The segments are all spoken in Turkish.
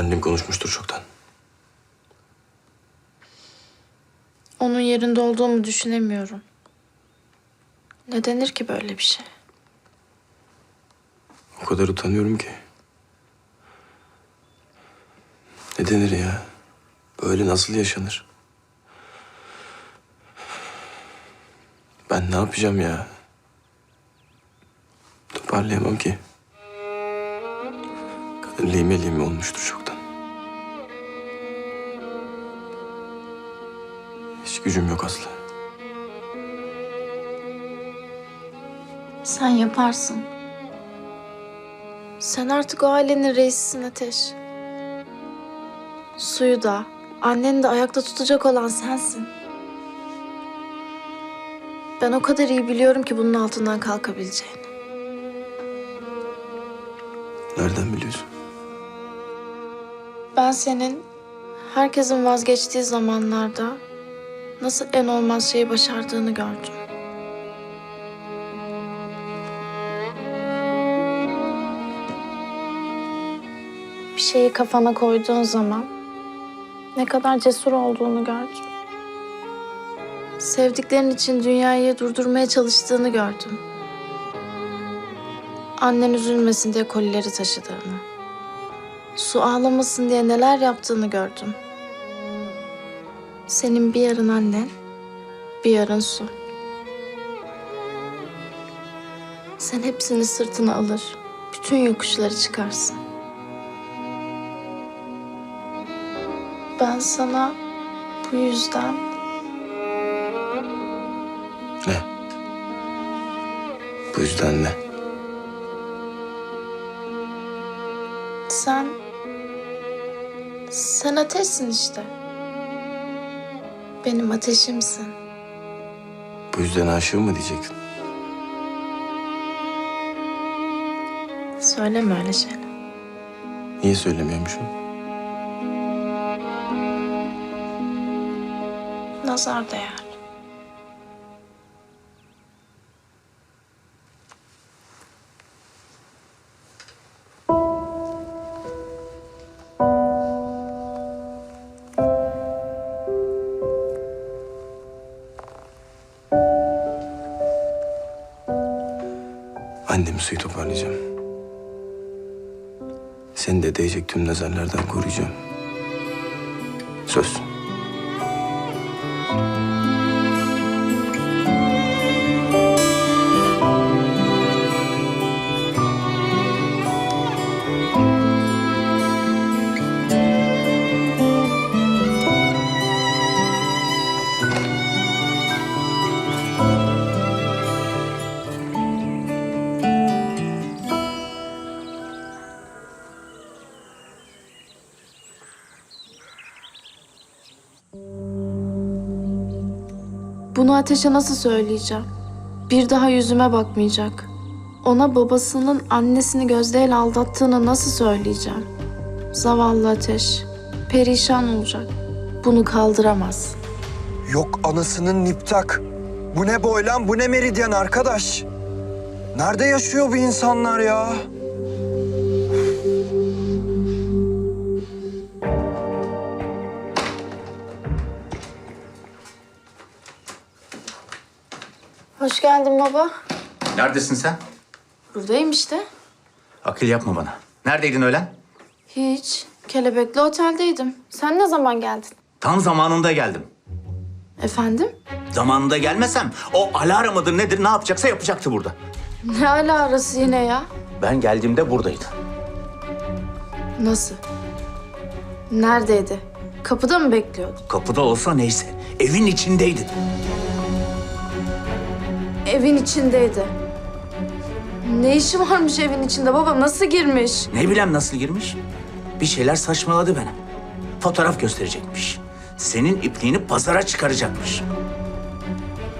Annem konuşmuştur çoktan. Onun yerinde olduğumu düşünemiyorum. Ne denir ki böyle bir şey? O kadar utanıyorum ki. Ne denir ya? Böyle nasıl yaşanır? Ben ne yapacağım ya? Toparlayamam ki. Kadın lime lime olmuştur çoktan. Hiç gücüm yok Aslı. Sen yaparsın. Sen artık o ailenin reisisin Ateş. Suyu da, anneni de ayakta tutacak olan sensin. Ben o kadar iyi biliyorum ki bunun altından kalkabileceğini. Nereden biliyorsun? Ben senin herkesin vazgeçtiği zamanlarda nasıl en olmaz şeyi başardığını gördüm. Bir şeyi kafana koyduğun zaman ne kadar cesur olduğunu gördüm. Sevdiklerin için dünyayı durdurmaya çalıştığını gördüm. Annen üzülmesin diye kolileri taşıdığını. Su ağlamasın diye neler yaptığını gördüm. Senin bir yarın annen, bir yarın su. Sen hepsini sırtına alır, bütün yokuşları çıkarsın. Ben sana bu yüzden Ne? Bu yüzden ne? sen sen ateşsin işte. Benim ateşimsin. Bu yüzden aşığım mı diyecektin? Söyleme öyle şeyler. Niye söylemiyormuşum? Nazar değer. Annemi suyu toparlayacağım. Seni de değecek tüm nazarlardan koruyacağım. Söz. Bunu Ateş'e nasıl söyleyeceğim? Bir daha yüzüme bakmayacak. Ona babasının annesini gözdeyle aldattığını nasıl söyleyeceğim? Zavallı Ateş. Perişan olacak. Bunu kaldıramaz. Yok anasının niptak. Bu ne boylan, bu ne meridyen arkadaş. Nerede yaşıyor bu insanlar ya? Hoş geldin baba. Neredesin sen? Buradayım işte. Akıl yapma bana. Neredeydin öğlen? Hiç. Kelebekli oteldeydim. Sen ne zaman geldin? Tam zamanında geldim. Efendim? Zamanında gelmesem o alarm mıdır nedir ne yapacaksa yapacaktı burada. Ne ala arası yine ya? Ben geldiğimde buradaydı. Nasıl? Neredeydi? Kapıda mı bekliyordu? Kapıda olsa neyse. Evin içindeydi. Evin içindeydi. Ne işi varmış evin içinde baba? Nasıl girmiş? Ne bileyim nasıl girmiş? Bir şeyler saçmaladı bana. Fotoğraf gösterecekmiş. Senin ipliğini pazara çıkaracakmış.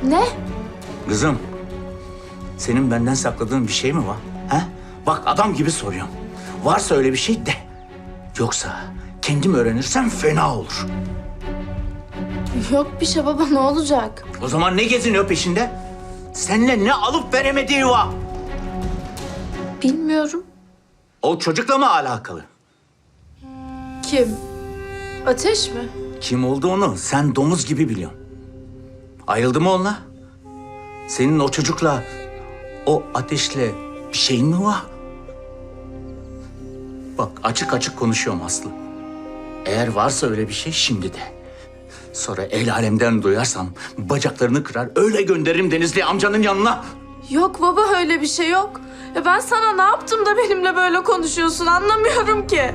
Ne? Kızım, senin benden sakladığın bir şey mi var? He? Bak adam gibi soruyorum. Varsa öyle bir şey de. Yoksa kendim öğrenirsem fena olur. Yok bir şey baba ne olacak? O zaman ne geziniyor peşinde? Seninle ne alıp veremediği var? Bilmiyorum. O çocukla mı alakalı? Kim? Ateş mi? Kim olduğunu sen domuz gibi biliyorsun. Ayrıldı mı onunla? Senin o çocukla, o ateşle bir şeyin mi var? Bak açık açık konuşuyorum Aslı. Eğer varsa öyle bir şey şimdi de. Sonra el alemden duyarsam bacaklarını kırar öyle gönderirim Denizli amcanın yanına. Yok baba öyle bir şey yok. Ya ben sana ne yaptım da benimle böyle konuşuyorsun anlamıyorum ki.